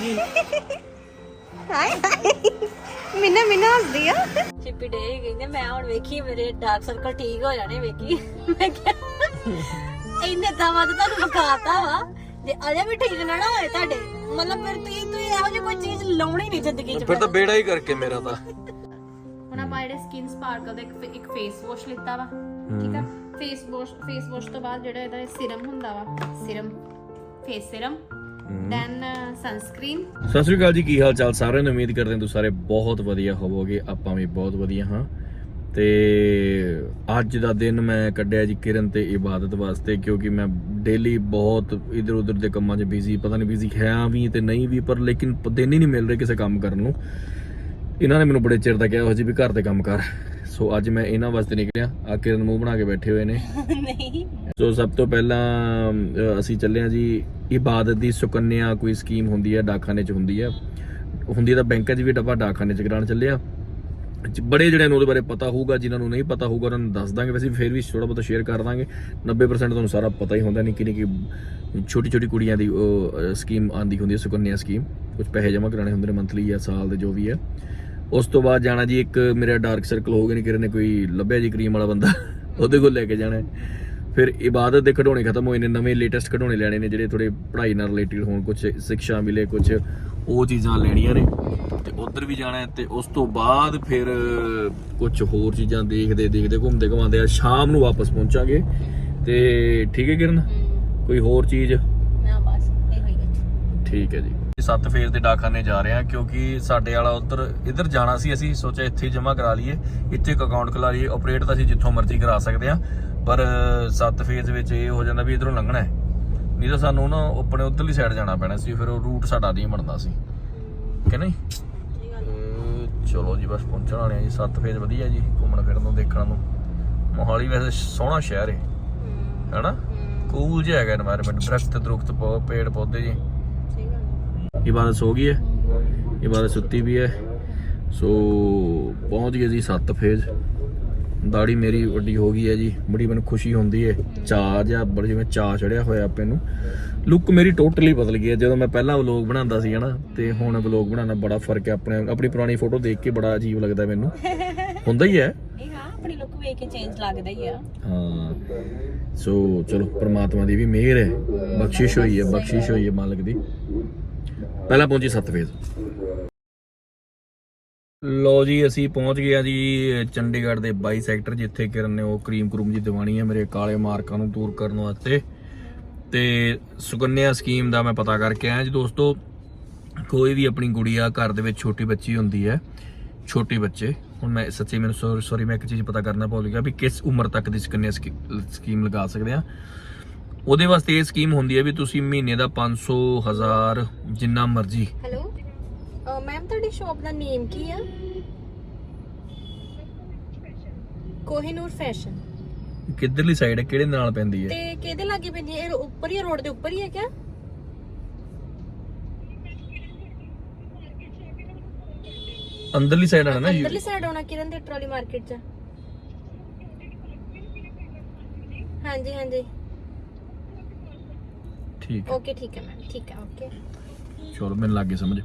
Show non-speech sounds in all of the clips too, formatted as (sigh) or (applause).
ਜੀ। ਹਾਏ ਹਾਏ। ਮਿੰਨਾ ਮਿੰਨਾ ਹੱਸਦੀ ਆ। ਚਿੱਪੀ ਡੇ ਕਹਿੰਦੇ ਮੈਂ ਹੁਣ ਵੇਖੀ ਮੇਰੇ ਡਾਰਕ ਸਰਕਲ ਠੀਕ ਹੋ ਜਾਣੇ ਵੇਖੀ। ਮੈਂ ਕਿਹਾ ਇੰਨੇ ਦਵਾ ਤਾਂ ਤੁਹਾਨੂੰ ਬਕਾਤਾ ਵਾ। ਜੇ ਅਜੇ ਵੀ ਠੀਕ ਨਾ ਨਾ ਹੋਏ ਤੁਹਾਡੇ ਮਤਲਬ ਫਿਰ ਤੁਸੀਂ ਤੁਸੀਂ ਇਹੋ ਜਿਹੀ ਕੋਈ ਚੀਜ਼ ਲਾਉਣੀ ਨਹੀਂ ਜ਼ਿੰਦਗੀ 'ਚ ਫਿਰ ਤਾਂ ਬੇੜਾ ਹੀ ਕਰਕੇ ਮੇਰਾ ਤਾਂ। ਹੁਣ ਆਪਾਂ ਜਿਹੜੇ ਸਕਿਨ ਸਪਾਰਕਲ ਦਾ ਇੱਕ ਇੱਕ ਫੇਸ ਵਾਸ਼ ਲਿੱਤਾ ਵਾ ਠੀਕ ਆ? ਫੇਸ ਵਾਸ਼ ਫੇਸ ਵਾਸ਼ ਤੋਂ ਬਾਅਦ ਜਿਹੜਾ ਇਹਦਾ ਸਿਰਮ ਹੁੰਦਾ ਵਾ serum face serum than sunscreen uh, ਸਤਿ ਸ਼੍ਰੀ ਅਕਾਲ ਜੀ, ਕੀ ਹਾਲ ਚਾਲ ਸਾਰਿਆਂ ਨੂੰ? ਉਮੀਦ ਕਰਦੇ ਹਾਂ ਤੁਸੀਂ ਸਾਰੇ ਬਹੁਤ ਵਧੀਆ ਹੋਵੋਗੇ। ਆਪਾਂ ਵੀ ਬਹੁਤ ਵਧੀਆ ਹਾਂ। ਤੇ ਅੱਜ ਦਾ ਦਿਨ ਮੈਂ ਕੱਢਿਆ ਜੀ ਕਿਰਨ ਤੇ ਇਬਾਦਤ ਵਾਸਤੇ, ਕਿਉਂਕਿ ਮੈਂ ਡੇਲੀ ਬਹੁਤ ਇਧਰ ਉਧਰ ਦੇ ਕੰਮਾਂ 'ਚ ਬਿਜ਼ੀ ਪਤਾ ਨਹੀਂ ਬਿਜ਼ੀ ਹੈ ਵੀ ਤੇ ਨਹੀਂ ਵੀ, ਪਰ ਲੇਕਿਨ ਦਿਨ ਹੀ ਨਹੀਂ ਮਿਲ ਰਹੇ ਕਿਸੇ ਕੰਮ ਕਰਨ ਨੂੰ। ਇਹਨਾਂ ਨੇ ਮੈਨੂੰ ਬੜੇ ਚਿਰ ਦਾ ਕਿਹਾ ਹੋ ਜੀ ਵੀ ਘਰ ਦੇ ਕੰਮ ਕਰ। ਸੋ ਅੱਜ ਮੈਂ ਇਹਨਾਂ ਵਾਸਤੇ ਨਿਕਲਿਆ। ਆ ਕਿਰਨ ਮੂੰਹ ਬਣਾ ਕੇ ਬੈਠੇ ਹੋਏ ਨੇ। ਨਹੀਂ। ਸੋ ਸਭ ਤੋਂ ਪਹਿਲਾਂ ਅਸੀਂ ਚੱਲੇ ਹਾਂ ਜੀ ਇਬਾਦਤ ਦੀ ਸੁਕੰਨਿਆ ਕੋਈ ਸਕੀਮ ਹੁੰਦੀ ਹੈ ਡਾਕਖਾਨੇ 'ਚ ਹੁੰਦੀ ਹੈ। ਹੁੰਦੀ ਤਾਂ ਬੈਂਕਾਂ 'ਚ ਵੀ ਡੱਬਾ ਡਾਕਖਾਨੇ 'ਚ ਕਰਾਉਣ ਚੱਲੇ ਆ ਬੜੇ ਜਿਹੜਿਆਂ ਨੂੰ ਉਹਦੇ ਬਾਰੇ ਪਤਾ ਹੋਊਗਾ ਜਿਨ੍ਹਾਂ ਨੂੰ ਨਹੀਂ ਪਤਾ ਹੋਊਗਾ ਉਹਨਾਂ ਨੂੰ ਦੱਸ ਦਾਂਗੇ। ਵੈਸੇ ਫਿਰ ਵੀ ਥੋੜਾ ਬਹੁਤਾ ਸ਼ੇਅਰ ਕਰ ਦਾਂਗੇ। 90% ਤੁਹਾਨੂੰ ਸਾਰਾ ਪਤਾ ਹੀ ਹੁੰਦਾ ਨਿੱਕੀ ਨਿੱਕੀ ਛੋਟੀ ਛੋਟੀ ਕੁੜੀਆਂ ਦੀ ਉਹ ਸਕੀਮ ਆਂਦੀ ਹੁੰਦੀ ਹੈ ਸੁਕੰਨਿਆ ਸਕੀਮ। ਕੁਝ ਪੈਸੇ ਜਮ੍ਹਾਂ ਕਰਾਣੇ ਹੁੰਦੇ ਨੇ ਮੰਥਲੀ ਜਾਂ ਸਾਲ ਦੇ ਜੋ ਵੀ ਹੈ। ਉਸ ਤੋਂ ਬਾਅਦ ਜਾਣਾ ਜੀ ਇੱਕ ਮੇਰਾ ਡਾਰਕ ਸਰਕਲ ਹੋ ਗਿਆ ਨਹੀਂ ਕਿਰੇ ਨੇ ਕੋਈ ਲੱਭਿਆ ਜੀ ਕਰੀਮ ਵਾਲਾ ਬੰਦਾ ਉਹਦੇ ਕੋਲ ਲੈ ਕੇ ਜਾਣਾ। ਫਿਰ ਇਬਾਦਤ ਦੇ ਖਿਡੌਣੇ ਖਤਮ ਹੋਏ ਨੇ ਨਵੇਂ ਲੇਟੈਸਟ ਖਿਡੌਣੇ ਲੈਣੇ ਨੇ ਜਿਹੜੇ ਥੋੜੇ ਪੜ੍ਹਾਈ ਨਾਲ ਰਿਲੇਟਡ ਹੋਣ ਕੁਝ ਸਿੱਖਿਆ ਮਿਲੇ ਕੁਝ ਉਹ ਚੀਜ਼ਾਂ ਲੈਣੀਆਂ ਨੇ। ਤੇ ਉਧਰ ਵੀ ਜਾਣਾ ਹੈ ਤੇ ਉਸ ਤੋਂ ਬਾਅਦ ਫਿਰ ਕੁਝ ਹੋਰ ਚੀਜ਼ਾਂ ਦੇਖਦੇ ਦੇਖਦੇ ਘੁੰਮਦੇ ਘੁਮਾਉਂਦੇ ਆ। ਸ਼ਾਮ ਨੂੰ ਵਾਪਸ ਪਹੁੰਚਾਂਗੇ। ਤੇ ਠੀਕ ਹੈ ਕਿਰਨ? ਕੋਈ ਹੋਰ ਚੀਜ਼? ਨਾ ਬਸ ਇਹੋ ਹੀ। ਠੀਕ ਹੈ ਜੀ। ਸੱਤ ਫੇਰ ਦੇ ਡਾਕਖਾਨੇ ਜਾ ਰਹੇ ਆ ਕਿਉਂਕਿ ਸਾਡੇ ਵਾਲਾ ਉਧਰ ਇਧਰ ਜਾਣਾ ਸੀ ਅਸੀਂ ਸੋਚਿਆ ਇੱਥੇ ਜਮਾ ਕਰਾ ਲਈਏ ਇੱਥੇ ਇੱਕ ਅਕਾਊਂਟ ਖੁਲਾ ਲਈਏ ਆਪਰੇਟ ਤਾਂ ਅਸੀਂ ਜਿੱਥੋਂ ਮਰਜ਼ੀ ਕਰਾ ਸਕਦੇ ਆ ਪਰ ਸੱਤ ਫੇਰ ਦੇ ਵਿੱਚ ਇਹ ਹੋ ਜਾਂਦਾ ਵੀ ਇਧਰੋਂ ਲੰਘਣਾ ਹੈ। ਨਹੀਂ ਤਾਂ ਸਾਨੂੰ ਨਾ ਆਪਣੇ ਉਧਰਲੀ ਸਾਈਡ ਜਾਣਾ ਪੈਣਾ ਸੀ ਫਿਰ ਉਹ ਰੂਟ ਸਾਡਾ ਨਹੀਂ ਬਣਦਾ ਸੀ। ਕਿ ਨਹੀਂ? ਚਲੋ ਜੀ ਬਸ ਪਹੁੰਚਣ ਵਾਲੇ ਆ ਜੀ ਸੱਤ ਫੇਰ ਵਧੀਆ ਜੀ ਘੁੰਮਣ ਫਿਰਨ ਨੂੰ ਦੇਖਣ ਨੂੰ। ਮੋਹਾਲੀ ਵੈਸੇ ਸੋਹਣਾ ਸ਼ਹਿਰ ਹੈ। ਹੈਨਾ? ਕੂਲ ਜਿਹਾ ਹੈਗਾ এনवायरमेंਟ ਦਰਖਤ ਦਰਖਤ ਪੇੜ ਪੌਦੇ ਜੀ। ਇਬਾਦਤ ਸੋ ਗਈ ਹੈ। ਇਬਾਦਤ ਸੁੱਤੀ ਵੀ ਹੈ। ਸੋ ਪਹੁੰਚ ਗਏ ਜੀ ਸੱਤ ਫੇਜ਼। ਦਾੜੀ ਮੇਰੀ ਵੱਡੀ ਹੋ ਗਈ ਹੈ ਜੀ। ਬੜੀ ਮੈਨੂੰ ਖੁਸ਼ੀ ਹੁੰਦੀ ਹੈ। ਚਾਹ ਜਿਹਾ ਬੜੀ ਜਿਵੇਂ ਚਾਹ ਚੜਿਆ ਹੋਇਆ ਆਪੇ ਨੂੰ। ਲੁੱਕ ਮੇਰੀ ਟੋਟਲੀ ਬਦਲ ਗਈ ਹੈ। ਜਦੋਂ ਮੈਂ ਪਹਿਲਾਂ ਵਲੌਗ ਬਣਾਉਂਦਾ ਸੀ ਹਨਾ ਤੇ ਹੁਣ ਵਲੌਗ ਬਣਾਉਣਾ ਬੜਾ ਫ਼ਰਕ ਹੈ। ਆਪਣੇ ਆਪਣੀ ਪੁਰਾਣੀ ਫੋਟੋ ਦੇਖ ਕੇ ਬੜਾ ਅਜੀਬ ਲੱਗਦਾ ਮੈਨੂੰ। ਹੁੰਦਾ ਹੀ ਹੈ। ਇਹ ਹਾਂ ਆਪਣੀ ਲੁੱਕ ਵੇਖ ਕੇ ਚੇਂਜ ਲੱਗਦਾ ਹੀ ਆ। ਹਾਂ। ਸੋ ਚਲੋ ਪ੍ਰਮਾਤਮਾ ਦੀ ਵੀ ਮਿਹਰ ਹੈ। ਬਖਸ਼ਿਸ਼ ਹੋਈ ਹੈ ਬਖਸ਼ਿਸ਼ ਹੋਈ ਹੈ ਮਾਲਕ ਦੀ। ਪਹਿਲਾਂ ਪਹੁੰਚੀ ਸੱਤ ਫੇਜ਼ ਲੋ ਜੀ, ਅਸੀਂ ਪਹੁੰਚ ਗਏ ਆ ਜੀ ਚੰਡੀਗੜ੍ਹ ਦੇ 22 ਸੈਕਟਰ, ਜਿੱਥੇ ਕਿਰਨ ਨੇ ਉਹ ਕਰੀਮ ਕਰੂਮ ਜੀ ਦਿਵਾਣੀ ਹੈ ਮੇਰੇ ਕਾਲੇ ਮਾਰਕਾਂ ਨੂੰ ਦੂਰ ਕਰਨ ਵਾਸਤੇ। ਤੇ ਸੁਕੰਨਿਆ ਸਕੀਮ ਦਾ ਮੈਂ ਪਤਾ ਕਰਕੇ ਆਇਆ ਜੀ ਦੋਸਤੋ, ਕੋਈ ਵੀ ਆਪਣੀ ਗੁੜੀਆ ਘਰ ਦੇ ਵਿੱਚ ਛੋਟੀ ਬੱਚੀ ਹੁੰਦੀ ਹੈ, ਛੋਟੇ ਬੱਚੇ, ਹੁਣ ਮੈਂ ਸੱਚੀ ਮੈਨੂੰ ਸੌਰੀ ਮੈਂ ਇੱਕ ਚੀਜ਼ ਪਤਾ ਕਰਨਾ ਭੁੱਲ ਗਿਆ ਵੀ ਕਿਸ ਉਮਰ ਤੱਕ ਦੀ ਸੁਕੰਨਿਆ ਸਕੀ- ਸਕੀਮ ਲਗਾ ਸਕਦੇ ਆ ਉਹਦੇ ਵਾਸਤੇ ਇਹ ਸਕੀਮ ਹੁੰਦੀ ਹੈ ਵੀ ਤੁਸੀਂ ਮਹੀਨੇ ਦਾ 500 1000 ਜਿੰਨਾ ਮਰਜ਼ੀ। ਹੈਲੋ ਮੈਮ ਤੁਹਾਡੀ ਸ਼ਾਪ ਦਾ ਨੇਮ ਕੀ ਆ? ਕੋਹਿਨੂਰ ਫੈਸ਼ਨ ਕਿੱਧਰਲੀ ਸਾਈਡ ਹੈ? ਕਿਹੜੇ ਨਾਲ ਪੈਂਦੀ ਹੈ? ਤੇ ਕਿਹਦੇ ਲਾਗੇ ਪੈਂਦੀ ਹੈ? ਇਹ ਉੱਪਰ ਹੀ ਰੋਡ ਦੇ ਉੱਪਰ ਹੀ ਹੈ ਕਿਆ? ਅੰਦਰਲੀ ਸਾਈਡ ਹੈ ਨਾ ਅੰਦਰਲੀ ਸਾਈਡ ਆਉਣਾ ਕਿਰਨ ਦੇ ਟਰਾਲੀ ਮਾਰਕੀਟ 'ਚ। ਹਾਂਜੀ ਹਾਂਜੀ। ਠੀਕ ਹੈ। ਓਕੇ ਠੀਕ ਹੈ ਮੈਮ ਠੀਕ ਹੈ ਓਕੇ ਚਲੋ ਮੈਨੂੰ ਲੱਗ ਸਮਝ।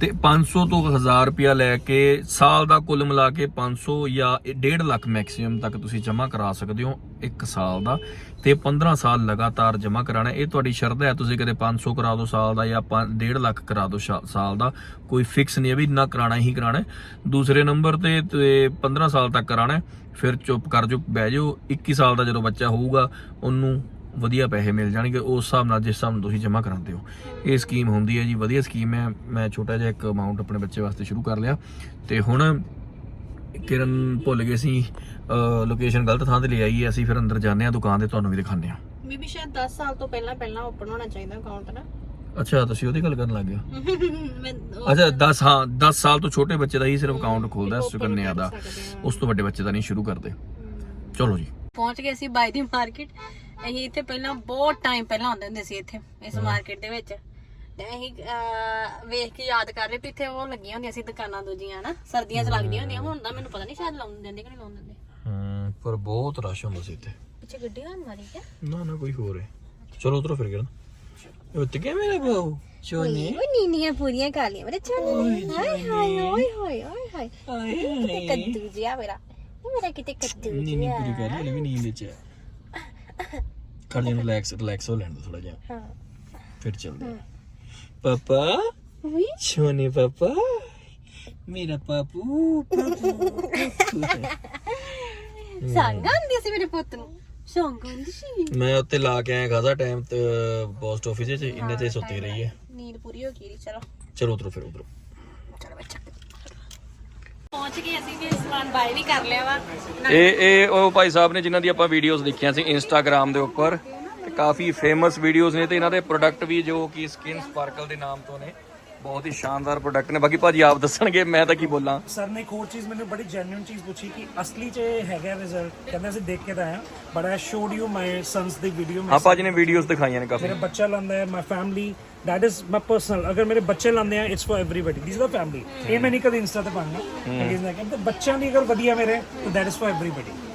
ਤੇ 500 ਤੋਂ 1000 ਰੁਪਿਆ ਲੈ ਕੇ ਸਾਲ ਦਾ ਕੁੱਲ ਮਿਲਾ ਕੇ 500 ਜਾਂ 1.5 ਲੱਖ ਮੈਕਸਿਮਮ ਤੱਕ ਤੁਸੀਂ ਜਮ੍ਹਾਂ ਕਰਾ ਸਕਦੇ ਹੋ ਇੱਕ ਸਾਲ ਦਾ। ਤੇ 15 ਸਾਲ ਲਗਾਤਾਰ ਜਮ੍ਹਾਂ ਕਰਾਣਾ ਇਹ ਤੁਹਾਡੀ ਸ਼ਰਤ ਹੈ ਤੁਸੀਂ ਕਦੇ 500 ਕਰਾ ਦਿਓ ਸਾਲ ਦਾ ਜਾਂ 1.5 ਲੱਖ ਕਰਾ ਦਿਓ ਸਾਲ ਦਾ। ਕੋਈ ਫਿਕਸ ਨਹੀਂ ਹੈ ਵੀ ਇੰਨਾ ਕਰਾਣਾ ਹੀ ਕਰਾਣਾ। ਦੂਸਰੇ ਨੰਬਰ ਤੇ ਤੇ 15 ਸਾਲ ਤੱਕ ਕਰਾਣਾ ਫਿਰ ਚੁੱਪ ਕਰ ਜੋ ਬਹਿ ਜਾਓ। 21 ਸਾਲ ਦਾ ਜਦੋਂ ਬੱਚਾ ਹੋਊਗਾ ਉਹਨੂੰ ਵਧੀਆ ਪੈਸੇ ਮਿਲ ਜਾਣਗੇ ਉਸ ਹਿਸਾਬ ਨਾਲ ਜਿਸ ਹਿਸਾਬ ਨਾਲ ਤੁਸੀਂ ਜਮ੍ਹਾਂ ਕਰਾਉਂਦੇ ਹੋ। ਇਹ ਸਕੀਮ ਹੁੰਦੀ ਹੈ ਜੀ ਵਧੀਆ ਸਕੀਮ ਹੈ। ਮੈਂ ਛੋਟਾ ਜਿਹਾ ਇੱਕ ਅਮਾਉਂਟ ਆਪਣੇ ਬੱਚੇ ਵਾਸਤੇ ਸ਼ੁਰੂ ਕਰ ਲਿਆ। ਤੇ ਹੁਣ ਕਿਰਨ ਭੁੱਲ ਗਏ ਸੀ ਲੋਕੇਸ਼ਨ ਗਲਤ ਥਾਂ ਤੇ ਲੈ ਆਈ ਹੈ। ਅਸੀਂ ਫਿਰ ਅੰਦਰ ਜਾਂਦੇ ਹਾਂ ਦੁਕਾਨ ਤੇ ਤੁਹਾਨੂੰ ਵੀ ਦਿਖਾਉਂਦੇ ਹਾਂ। ਬੀਬੀ ਸ਼ਾਇਦ 10 ਸਾਲ ਤੋਂ ਪਹਿਲਾਂ ਪਹਿਲਾਂ ਓਪਨ ਹੋਣਾ ਚਾਹੀਦਾ ਅਕਾਊਂਟ ਨਾ। ਅੱਛਾ ਤੁਸੀਂ ਉਹਦੀ ਗੱਲ ਕਰਨ ਲੱਗ ਗਏ (laughs) ਅੱਛਾ 10 ਹਾਂ 10 ਸਾਲ ਤੋਂ ਛੋਟੇ ਬੱਚੇ ਦਾ ਹੀ ਸਿਰਫ ਅਕਾਊਂਟ ਖੋਲਦਾ ਸੁਕੰਨਿਆ ਦਾ। ਉਸ ਤੋਂ ਵੱਡੇ ਬੱਚੇ ਦਾ ਨਹੀਂ ਸ਼ੁਰੂ ਕਰਦੇ। ਚਲੋ ਜੀ। ਪਹੁੰਚ ਗਏ ਸੀ ਬਾਈ ਦੀ ਮਾਰਕੀਟ। ਅਸੀਂ ਇੱਥੇ ਪਹਿਲਾਂ ਬਹੁਤ ਟਾਈਮ ਪਹਿਲਾਂ ਆਉਂਦੇ ਹੁੰਦੇ ਸੀ ਇੱਥੇ ਇਸ ਮਾਰਕੀਟ ਦੇ ਵਿੱਚ। ਤੇ ਅਸੀਂ ਅਹ, ਵੇਖ ਕੇ ਯਾਦ ਕਰ ਰਹੇ ਵੀ ਇੱਥੇ ਉਹ ਲੱਗੀਆਂ ਹੁੰਦੀਆਂ ਸੀ ਦੁਕਾਨਾਂ ਦੂਜੀਆਂ ਹਨਾ? ਸਰਦੀਆਂ 'ਚ ਲੱਗਦੀਆਂ ਹੁੰਦੀਆਂ ਹੁਣ ਤਾਂ ਮੈਨੂੰ ਪਤਾ ਨਹੀਂ ਸ਼ਾਇਦ ਲਾਉਣ ਦਿੰਦੇ ਕਿ ਨਹੀਂ ਲਾਉਣ ਦਿੰਦੇ। ਹੂੰ ਪਰ ਬਹੁਤ ਰਸ਼ ਹੁੰਦਾ ਸੀ ਇੱਥੇ। ਪਿੱਛੇ ਗੱਡੀ ਨਾਲ ਮਾਰੀ ਕਿਆ ਨਾ ਨਾ ਕੋਈ ਹੋਰ ਹੈ ਚਲੋ ਉਤਰੋ ਫਿਰ ਕਿਰਨ। ਉੱਤ ਕੇ ਮੇਰਾ ਬਾਉ ਚੋਨੇ? ਉਹ ਨੀਨੀਆਂ ਪੂਰੀਆਂ ਕਰ ਮੇਰੇ ਚੋਨੇ ਹਾਏ ਹਾਏ ਓਏ ਹੋਏ ਓਏ ਹਾਏ। ਕਿਤੇ ਕੱਦੂ ਜਿਆ ਮੇਰਾ। ਕਿਤੇ ਨੀਨੀ ਜਿਆ ਪੂਰੀ ਕਰ ਲਈ ਵੀ ਨੀਂਦ ਚ ਕਰ ਜੀ ਰਿਲੈਕਸ ਰਿਲੈਕਸ ਹੋ ਲੈਣ ਦੋ ਥੋੜਾ ਜਿਹਾ। ਹਾਂ। ਫਿਰ ਚੱਲਦੇ ਪਾਪਾ? ਉਈ ਛੋਨੇ ਪਾਪਾ? ਮੇਰਾ ਪਾਪੂ ਸੰਗ ਆਂਦੀ ਸੀ ਮੇਰੇ ਪੁੱਤ ਨੂੰ। ਸੰਗ ਆਂਦੀ ਸੀ। ਮੈਂ ਉੱਤੇ ਲਾ ਕੇ ਆਇਆ ਖਾਦਾ ਟਾਈਮ ਤੇ ਪੋਸਟ ਆਫਿਸ ਚ ਇੰਨੇ ਤੇ ਸੁੱਤੀ ਰਹੀ ਹੈ। ਨੀਂਦ ਪੂਰੀ ਹੋ ਗਈ ਚਲੋ। ਚਲੋ ਉਧਰੋਂ ਫਿਰ ਬੱਚਾ ਪਹੁੰਚ ਗਏ ਅਸੀਂ ਵੀ ਸਮਾਨ ਬਾਏ ਵੀ ਕਰ ਲਿਆ ਵਾ। ਇਹ ਇਹ ਉਹ ਭਾਈ ਸਾਹਿਬ ਨੇ ਜਿਨ੍ਹਾਂ ਦੀ ਆਪਾਂ ਵੀਡੀਓਜ਼ ਦੇਖੀਆਂ ਸੀ ਇੰਸਟਾਗ੍ਰam ਦੇ ਉੱਪਰ। ਤੇ ਕਾਫੀ ਫੇਮਸ ਵੀਡੀਓਜ਼ ਨੇ ਤੇ ਇਹਨਾਂ ਦੇ ਪ੍ਰੋਡਕਟ ਵੀ ਜੋ ਕਿ ਸਕਿਨ ਸਪਾਰਕਲ ਦੇ ਨਾਮ ਤੋਂ ਨੇ। बहुत ही शानदार प्रोडक्ट ने बाकी भाजी आप दस मैं की बोला सर ने एक और चीज़ मैंने बड़ी जेन्यून चीज़ पूछी कि असली च है रिज़ल्ट कहते देख के आया बड़ा शोड यू माई सनस की वीडियो आप ने वीडियो दिखाई ने काफ़ी बच्चा लाना है my family That is my personal. अगर मेरे बच्चे लाने हैं, it's for everybody. These are the family. ये मैं नहीं कभी इंस्टा पे पाऊँगा. बच्चा नहीं अगर बढ़िया मेरे तो that is for everybody.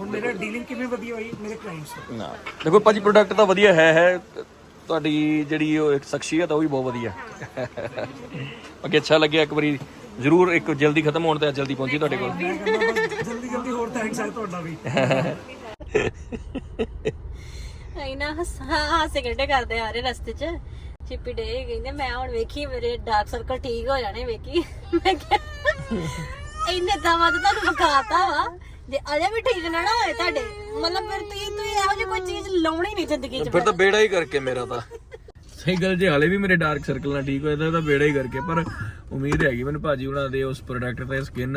ਹੁਣ ਮੇਰਾ ਡੀਲਿੰਗ ਕਿਵੇਂ ਵਧੀਆ ਹੋਈ ਮੇਰੇ ਕਲਾਇੰਟਸ ਤੋਂ? ਨਾ। ਦੇਖੋ ਭਾਜੀ ਪ੍ਰੋਡਕਟ ਤਾਂ ਵਧੀਆ ਹੈ ਹੈ। ਤੁਹਾਡੀ ਜਿਹੜੀ ਉਹ ਇੱਕ ਸ਼ਖਸੀਅਤ ਆ ਉਹ ਵੀ ਬਹੁਤ ਵਧੀਆ। ਅੱਗੇ ਅੱਛਾ ਲੱਗਿਆ ਇੱਕ ਵਾਰੀ ਜ਼ਰੂਰ ਇੱਕ ਜਲਦੀ ਖਤਮ ਹੋਣ ਤੇ ਜਲਦੀ ਪਹੁੰਚੀ ਤੁਹਾਡੇ ਕੋਲ। ਮੈਂ ਕਹਿੰਦਾ ਬਸ ਜਲਦੀ ਜਲਦੀ ਹੋਰ ਥੈਂਕਸ ਹੈ ਤੁਹਾਡਾ ਵੀ। ਅਸੀਂ ਨਾ ਹੱਸ- ਹਾਸੇ ਖੇਡੇ ਕਰਦੇ ਆ ਰਹੇ ਰਸਤੇ 'ਚ। ਚਿੱਪੀ ਡੇ ਕਹਿੰਦੇ ਮੈਂ ਹੁਣ ਵੇਖੀ ਮੇਰੇ ਡਾਰਕ ਸਰਕਲ ਠੀਕ ਹੋ ਜਾਣੇ ਵੇਖੀ। ਮੈਂ ਕਿਹਾ ਇੰਨੇ ਦਵਾ ਤੇ ਤੁਹਾਨੂੰ ਵਿਖਾਤਾ ਵਾ। ਜੇ ਅਜੇ ਵੀ ਠੀਕ ਨਾ ਨਾ ਹੋਏ ਤੁਹਾਡੇ ਮਤਲਬ ਫਿਰ ਤੁਸੀਂ ਤੁਸੀਂ ਇਹੋ ਜਿਹੀ ਕੋਈ ਚੀਜ਼ ਲਾਉਣੀ ਨਹੀਂ ਜ਼ਿੰਦਗੀ 'ਚ ਫਿਰ ਤਾਂ ਬੇੜਾ ਹੀ ਕਰਕੇ ਮੇਰਾ ਤਾਂ। ਸਹੀ ਗੱਲ ਜੇ ਹਾਲੇ ਵੀ ਮੇਰੇ ਡਾਰਕ ਸਰਕਲ ਨਾਲ ਠੀਕ ਹੋਇਆ ਤਾਂ ਇਹਦਾ ਬੇੜਾ ਹੀ ਕਰਕੇ ਪਰ ਉਮੀਦ ਹੈਗੀ ਮੈਨੂੰ ਭਾਜੀ ਉਹਨਾਂ ਦੇ ਉਸ ਪ੍ਰੋਡਕਟ ਤੇ ਸਕਿਨ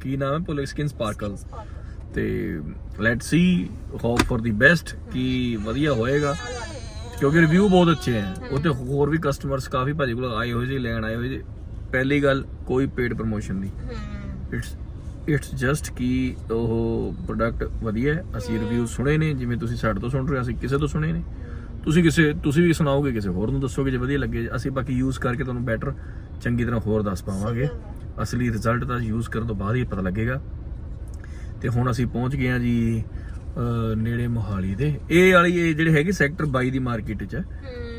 ਕੀ ਨਾਮ ਹੈ ਪੁਲਿਸ ਸਕਿਨ ਸਪਾਰਕਲ ਤੇ let's see hope for the best ਕਿ ਵਧੀਆ ਹੋਏਗਾ। ਕਿਉਂਕਿ ਰਿਵਿਊ ਬਹੁਤ ਅੱਛੇ ਹੈ। ਉੱਤੇ ਹੋਰ ਵੀ ਕਸਟਮਰਸ ਕਾਫੀ ਭਾਜੀ ਕੋਲ ਆਏ ਹੋਏ ਜੀ ਲੈਣ ਆਏ ਹੋਏ ਜੀ ਪਹਿਲੀ ਗੱਲ ਕੋਈ ਪੇਡ ਪ੍ਰੋਮੋਸ਼ਨ ਨਹੀਂ। ਇਟਸ ਇਟਸ ਜਸਟ ਕਿ ਉਹ ਪ੍ਰੋਡਕਟ ਵਧੀਆ ਹੈ। ਅਸੀਂ ਰਿਵਿਊ ਸੁਣੇ ਨੇ ਜਿਵੇਂ ਤੁਸੀਂ ਸਾਡੇ ਤੋਂ ਸੁਣ ਰਹੇ ਹੋ, ਅਸੀਂ ਕਿਸੇ ਤੋਂ ਸੁਣੇ ਨੇ। ਤੁਸੀਂ ਕਿਸੇ ਤੁਸੀਂ ਵੀ ਸੁਣਾਓਗੇ ਕਿਸੇ ਹੋਰ ਨੂੰ ਦੱਸੋਗੇ ਜੇ ਵਧੀਆ ਲੱਗੇ। ਅਸੀਂ ਬਾਕੀ ਯੂਜ਼ ਕਰਕੇ ਤੁਹਾਨੂੰ ਬੈਟਰ ਚੰਗੀ ਤਰ੍ਹਾਂ ਹੋਰ ਦੱਸ ਪਾਵਾਂਗੇ। ਅਸਲੀ ਰਿਜ਼ਲਟ ਤਾਂ ਯੂਜ਼ ਕਰਨ ਤੋਂ ਬਾਅਦ ਹੀ ਪਤਾ ਲੱਗੇਗਾ। ਤੇ ਹੁਣ ਅਸੀਂ ਪਹੁੰਚ ਗਏ ਹਾਂ ਜੀ ਨੇੜੇ ਮੋਹਾਲੀ ਦੇ। ਇਹ ਵਾਲੀ ਇਹ ਜਿਹੜੇ ਹੈਗੇ ਸੈਕਟਰ 22 ਦੀ ਮਾਰਕੀਟ 'ਚ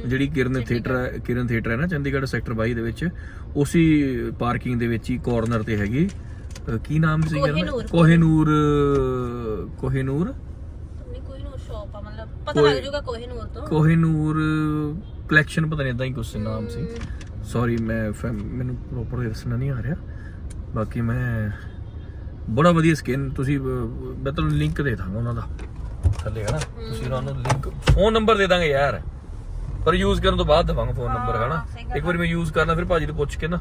ਜਿਹੜੀ ਕਿਰਨ ਥੀਏਟਰ ਹੈ ਕਿਰਨ ਥੀਏਟਰ ਹੈ ਨਾ ਚੰਡੀਗੜ੍ਹ ਸੈਕਟਰ 22 ਦੇ ਵਿੱਚ। ਉਸੇ ਪਾਰਕਿੰਗ ਦੇ ਵਿੱਚ ਹੀ ਕਾਰਨਰ ਤੇ ਹੈਗੀ। ਕੀ ਨਾਮ ਸੀ ਕੋਹੀਨੂਰ। ਕੋਹੇਨੂਰ ਕੋਹੇਨੂਰ? ਨਹੀਂ ਕੋਈ ਨੂੰ ਸ਼ੌਪ ਆ ਮਤਲਬ ਪਤਾ ਲੱਗ ਜਾਊਗਾ ਕੋਈ ਨੂਰ ਤੋਂ। ਕੋਹੇਨੂਰ ਕਲੈਕਸ਼ਨ ਪਤਾ ਨਹੀਂ ਇਦਾਂ ਹੀ ਕੁਛ ਨਾਮ ਸੀ। ਸੌਰੀ ਮੈਂ ਮੈਨੂੰ ਪ੍ਰੋਪਰ ਦੱਸਣਾ ਨਹੀਂ ਆ ਰਿਹਾ। ਬਾਕੀ ਮੈਂ ਬੜਾ ਵਧੀਆ ਸਕਿਨ ਤੁਸੀਂ ਮੈਂ ਤੁਹਾਨੂੰ ਲਿੰਕ ਦੇ ਦਾਂਗਾ ਉਹਨਾਂ ਦਾ। ਥੱਲੇ ਹਨਾ? ਤੁਸੀਂ ਉਹਨਾਂ ਨੂੰ ਲਿੰਕ ਫੋਨ ਨੰਬਰ ਦੇ ਦਾਂਗੇ ਯਾਰ। ਪਰ ਯੂਜ਼ ਕਰਨ ਤੋਂ ਬਾਅਦ ਦਵਾਂਗਾ ਫੋਨ ਨੰਬਰ ਹਨਾ? ਇੱਕ ਵਾਰੀ ਮੈਂ ਯੂਜ਼ ਕਰਨਾ ਫਿਰ ਭਾਜੀ ਤੋਂ ਪੁੱਛ ਕੇ ਨਾ।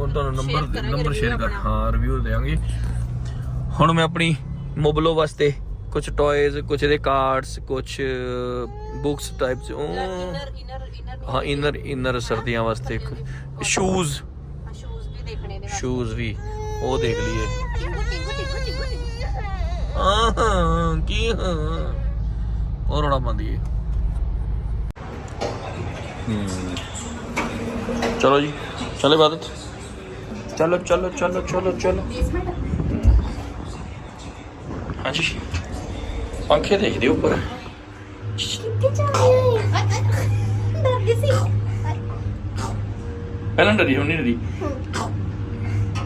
ਉਹ ਤੁਹਾਨੂੰ ਨੰਬਰ ਨੰਬਰ ਸ਼ੇਅਰ ਕਰ। ਹਾਂ ਰਿਵਿਊ ਦੇਵਾਂਗੇ। ਹੁਣ ਮੈਂ ਆਪਣੀ ਮੋਬਲੋ ਵਾਸਤੇ ਕੁਝ ਟੌਇਜ਼ ਕੁਝ ਇਹਦੇ ਕਾਰਡਸ ਕੁਝ ਬੁక్స్ ਟਾਈਪਸ ਇਨਰ ਹਾਂ ਇਨਰ ਇਨਰ ਸਰਦੀਆਂ ਵਾਸਤੇ ਸ਼ੂਜ਼ ਸ਼ੂਜ਼ ਵੀ ਦੇਖਣੇ ਨੇ ਸ਼ੂਜ਼ ਵੀ ਉਹ ਦੇਖ ਲਈਏ। ਟਿੰਗੂ ਟਿੰਗੂ ਟਿੰਗੂ ਟਿੰਗੂ ਟਿੰਗੂ ਹਾਂ ਹਾਂ ਕੀ ਹਾਂ। ਹੋਰ ਰੌਲਾ ਪਾਉਂਦੀ ਏ। ਹਮ। ਚਲੋ ਜੀ ਚਲੇ ਬਾਦਤ ਚਲੋ ਚਲੋ ਚਲੋ ਚਲੋ ਚਲੋ। ਹਾਂਜੀ। ਪੰਖੇ ਦੇਖਦੇ ਉੱਪਰ। ਪਹਿਲਾਂ ਡਰੀ ਹੁਣ ਨਹੀਂ ਡਰੀ।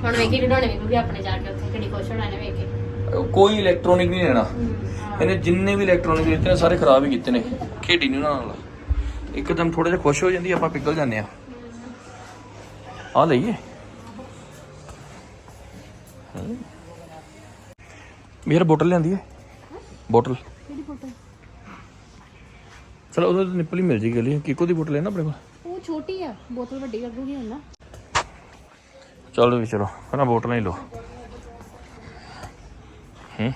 ਹੁਣ ਵੇਖੀ ਡਡਾਉਣੇ ਵੀ ਆਪਣੇ ਜਾ ਕੇ ਉੱਥੇ ਕਿਹੜੀ ਖੁਸ਼ ਹੋਣਾ ਨੇ ਵੇਖ ਕੇ। ਕੋਈ ਇਲੈਕਟ੍ਰੋਨਿਕ ਨਹੀਂ ਲੈਣਾ ਇਹਨੇ ਜਿੰਨੇ ਵੀ ਇਲੈਕਟ੍ਰੋਨਿਕ ਦਿੱਤੇ ਨੇ ਸਾਰੇ ਖਰਾਬ ਹੀ ਕੀਤੇ ਨੇ। ਖੇਡੀ ਨਹੀਂ ਉਹਨਾਂ ਨਾਲ। ਇੱਕਦਮ ਥੋੜਾ ਜਿਹਾ ਖੁਸ਼ ਹੋ ਜਾਂਦੀ ਆਪਾਂ ਪਿਘਲ ਜਾਂਦੇ ਆ ਆ ਲਈਏ। ਹਮ। ਮੇਰਾ ਬੋਟਲ ਲਿਆਂਦੀ ਹੈ ਬੋਟਲ ਕਿਹੜੀ ਬੋਟਲ ਚਲੋ ਉਹਦਾ ਨਿੱਪਲ ਹੀ ਮਿਲ ਜੇਗੀ ਲਈ ਕਿਕੋ ਦੀ ਬੋਟਲ ਹੈ ਨਾ ਆਪਣੇ ਕੋਲ ਉਹ ਛੋਟੀ ਆ ਬੋਤਲ ਵੱਡੀ ਲੱਗੂਗੀ ਹੁਣ ਨਾ ਚਲੋ ਵੀ ਚਲੋ ਪਹਿਲਾਂ ਬੋਟਲਾਂ ਹੀ ਲਓ ਹੂੰ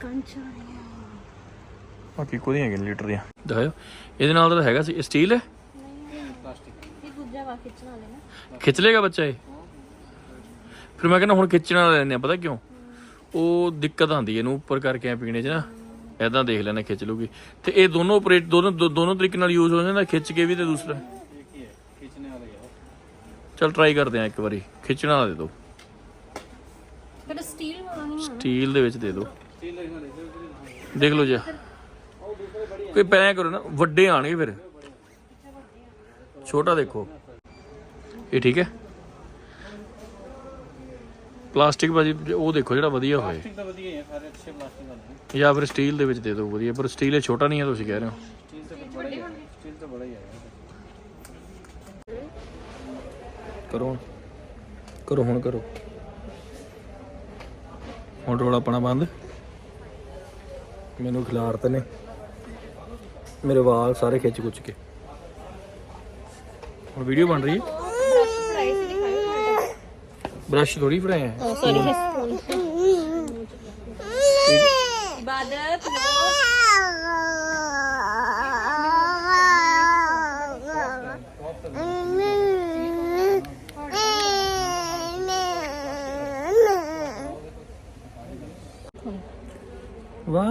ਕੰਚਾ ਬਾਕੀ ਕੋਈ ਹੈਗੇ ਲੀਟਰ ਦੀਆਂ ਦਿਖਾਓ ਇਹਦੇ ਨਾਲ ਤਾਂ ਹੈਗਾ ਸੀ ਸਟੀਲ ਹੈ ਇਹ ਦੂਜਾ ਵਾ ਖਿੱਚਣ ਵਾਲੇ ਨਾ ਖਿੱਚ ਲੇਗਾ ਬੱਚਾ ਇਹ ਫਿਰ ਮੈਂ ਕਹਿੰਦਾ ਹੁਣ ਖਿੱਚਣ ਵਾਲਾ ਲੈਣੇ ਆ ਪਤਾ ਕਿਉਂ? ਉਹ ਦਿੱਕਤ ਆਉਂਦੀ ਹੈ ਇਹਨੂੰ ਉੱਪਰ ਕਰਕੇ ਪੀਣੇ 'ਚ ਨਾ। ਐਦਾਂ ਦੇਖ ਲੈਣਾ ਖਿੱਚ ਲੂਗੀ ਤੇ ਇਹ ਦੋਨੋਂ ਆਪਰੇਟ ਦੋਨੋਂ ਦੋਨੋਂ ਤਰੀਕੇ ਨਾਲ ਯੂਜ਼ ਹੋ ਜਾਂਦਾ ਖਿੱਚ ਕੇ ਵੀ ਤੇ ਦੂਸਰਾ। ਚਲ ਟਰਾਈ ਕਰਦੇ ਆ ਇੱਕ ਵਾਰੀ ਖਿੱਚਣ ਦੇ ਦਿਓ ਫਿਰ ਸਟੀਲ ਵਾਲਾ ਨਹੀਂ ਸਟੀਲ ਦੇ ਵਿੱਚ ਦੇ ਦਿਓ ਦੇਖ ਲਓ ਜੀ। ਕੋਈ ਪੈਂ ਕਰੋ ਨਾ ਵੱਡੇ ਆਣਗੇ ਫਿਰ। ਛੋਟਾ ਦੇਖੋ। ਇਹ ਠੀਕ ਹੈ? ਪਲਾਸਟਿਕ ਭਾਜੀ ਉਹ ਦੇਖੋ ਜਿਹੜਾ ਵਧੀਆ ਹੋਏ। ਪਲਾਸਟਿਕ ਤਾਂ ਵਧੀਆ ਹੈ ਸਾਰੇ ਅੱਛੇ ਪਲਾਸਟਿਕ ਵਾਲੇ ਜਾਂ ਫਿਰ ਸਟੀਲ ਦੇ ਵਿੱਚ ਦੇ ਦਿਓ ਵਧੀਆ। ਪਰ ਸਟੀਲ ਇਹ ਛੋਟਾ ਨਹੀਂ ਹੈ ਤੁਸੀਂ ਕਹਿ ਰਹੇ ਹੋ। ਕਰੋ ਹੁਣ। ਕਰੋ ਹੁਣ ਕਰੋ। ਹੁਣ ਰੋਲਾ ਆਪਣਾ ਬੰਦ। ਮੈਨੂੰ ਖਿਲਾਰਤ ਨੇ ਮੇਰੇ ਵਾਲ ਸਾਰੇ ਖਿੱਚ ਖੁੱਚ ਕੇ। ਹੁਣ ਵੀਡੀਓ ਬਣ ਰਹੀ ਹੈ। ਬ੍ਰਸ਼ ਥੋੜੀ ਫੜਾਇਆ ਹੈ ਸੌਰੀ ਸਪੂਨ ਇਬਾਦਤ ਵਾਹ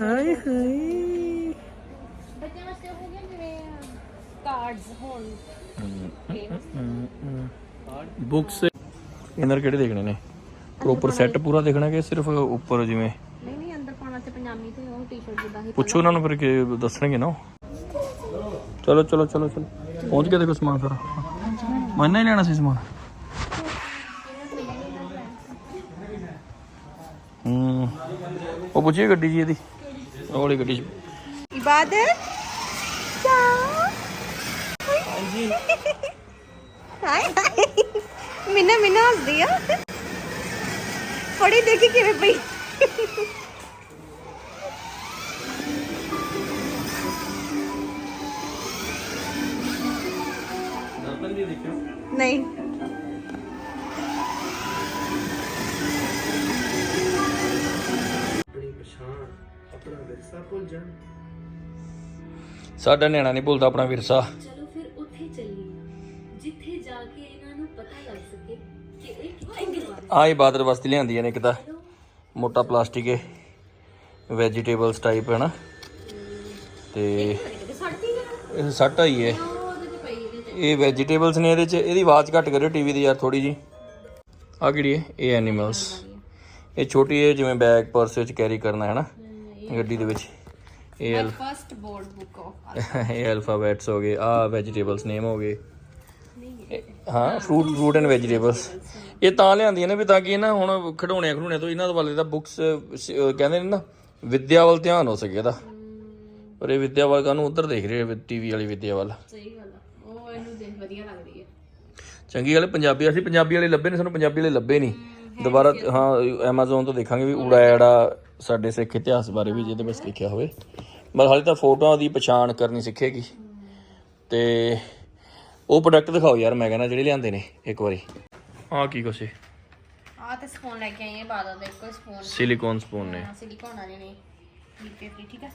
ਹਾਏ ਹਾਏ ਬੱਚਿਆਂ ਵਾਸਤੇ ਹੋ ਗਿਆ ਜਿਵੇਂ ਕਾਰਡਸ ਹੋਣ ਬੁక్స్ ਇਨਰ ਕਿਹੜੇ ਦੇਖਣੇ ਨੇ? ਪ੍ਰੋਪਰ ਸੈੱਟ ਪੂਰਾ ਦੇਖਣਾ ਕਿ ਸਿਰਫ ਉੱਪਰ ਜਿਵੇਂ? ਨਹੀਂ ਨਹੀਂ ਅੰਦਰ ਪਾਉਣਾ ਤੇ ਪਜਾਮੀ ਤੇ ਉਹ ਟੀ-ਸ਼ਰਟ ਜਿੱਦਾਂ ਹੀ ਪੁੱਛੋ ਉਹਨਾਂ ਨੂੰ ਫਿਰ ਕਿ ਦੱਸਣਗੇ ਨਾ। ਚਲੋ ਚਲੋ ਚਲੋ ਚਲੋ। ਪਹੁੰਚ ਕੇ ਦੇਖੋ ਸਮਾਨ ਸਾਰਾ। ਮੈਂ ਨਹੀਂ ਲੈਣਾ ਸੀ ਸਮਾਨ। ਹੂੰ। ਉਹ ਪੁੱਛੀ ਗੱਡੀ ਜੀ ਇਹਦੀ। ਉਹ ਵਾਲੀ ਗੱਡੀ 'ਚ। ਇਬਾਦਤ ਚਾ। ਹਾਂਜੀ। ਹਾਏ। ਮਿੰਨਾ ਮਿੰਨਾ ਹੱਸਦੀ ਆ। ਫੜੀ ਦੇਖੀ ਕਿਵੇਂ ਪਈ? ਨਹੀਂ। ਸਾਡਾ ਨਿਆਣਾ ਨਹੀਂ ਭੁੱਲਦਾ ਆਪਣਾ ਵਿਰਸਾ। ਕਿੱਥੇ ਗੁਰਦੁਆਰਾ ਆ ਇਬਾਦਤ ਵਾਸਤੇ ਲਿਆਂਦੀਆਂ ਨੇ ਇੱਕ ਤਾਂ ਮੋਟਾ ਪਲਾਸਟਿਕ ਹੈ ਵੈਜੀਟੇਬਲਸ ਟਾਈਪ ਹੈ ਨਾ ਤੇ ਇਹ ਸੱਟ ਆਈ ਹੈ ਇਹ ਵੈਜੀਟੇਬਲਸ ਨੇ ਇਹਦੇ ਚ ਇਹਦੀ ਆਵਾਜ਼ ਘੱਟ ਕਰਿਓ ਟੀਵੀ ਦੀ ਯਾਰ ਥੋੜੀ ਜੀ। ਆ ਕਿਹੜੀ ਹੈ ਇਹ ਐਨੀਮਲਸ ਇਹ ਛੋਟੀ ਹੈ ਜਿਵੇਂ ਬੈਗ ਪਰਸ ਵਿੱਚ ਕੈਰੀ ਕਰਨਾ ਹੈ ਨਾ ਗੱਡੀ ਦੇ ਵਿੱਚ। ਇਹ L first board book of ਇਹ ਅਲਫਾਬੈਟਸ ਹੋ ਗਏ। ਆ ਵੈਜੀਟੇਬਲਸ ਨੇਮ ਹੋ ਗਏ। ਹਾਂ ਫਰੂਟ ਫਰੂਟ ਐਂਡ ਵੈਜੀਟੇਬਲਸ ਇਹ ਤਾਂ ਲਿਆਂਦੀਆਂ ਨੇ ਵੀ ਤਾਂ ਕਿ ਇਹ ਨਾ ਹੁਣ ਖਿਡੌਣਿਆਂ ਖਿਡੌਣਿਆਂ ਤੋਂ ਇਹਨਾਂ ਵਾਲੇ ਦਾ ਬੁੱਕਸ ਕਹਿੰਦੇ ਨੇ ਨਾ ਵਿਦਿਆ ਵੱਲ ਧਿਆਨ ਹੋ ਸਕੇ ਇਹਦਾ। ਪਰ ਇਹ ਵਿਦਿਆ ਵੱਲ ਕਾਨੂੰ ਉਧਰ ਦੇਖ ਰਹੇ ਟੀਵੀ ਵਾਲੀ ਵਿਦਿਆ ਵੱਲ? ਸਹੀ ਗੱਲ ਆ। ਉਹ ਇਹਨੂੰ ਦੇਖ ਵਧੀਆ ਲੱਗਦੀ ਹੈ ਚੰਗੀ ਗੱਲ ਹੈ, ਪੰਜਾਬੀ ਅਸੀਂ ਪੰਜਾਬੀ ਵਾਲੇ ਲੱਭੇ ਨੇ ਸਾਨੂੰ ਪੰਜਾਬੀ ਵਾਲੇ ਲੱਭੇ ਨਹੀਂ। ਦੁਬਾਰਾ ਹਾਂ Amazon ਤੋਂ ਦੇਖਾਂਗੇ ਵੀ ਊੜਾ ਐੜਾ ਸਾਡੇ ਸਿੱਖ ਇਤਿਹਾਸ ਬਾਰੇ ਵੀ ਜਿਹਦੇ ਵਿੱਚ ਲਿਖਿਆ ਹੋਵੇ। ਪਰ ਹਾਲੇ ਤਾਂ ਫੋਟੋਆਂ ਦੀ ਪਛਾਣ ਕਰਨੀ ਸਿੱਖੇਗੀ। ਤੇ ਉਹ ਪ੍ਰੋਡਕਟ ਦਿਖਾਓ ਯਾਰ ਮੈਂ ਕਹਿੰਦਾ ਜਿਹੜੇ ਲਿਆਂਦੇ ਨੇ ਇੱਕ ਵਾਰੀ। ਆਹ ਕੀ ਕੁਛ ਆ ਤੇ ਸਪੂਨ ਲੈ ਕੇ ਆਈ ਹਾਂ ਬਾਦਲ ਦੇ ਕੋਈ ਸਪੂਨ ਸਿਲੀਕਨ ਸਪੂਨ ਨੇ। ਸਿਲੀਕਨ ਵਾਲੇ ਨੇ ਲੀਟਰ ਦੀ ਠੀਕ ਆ?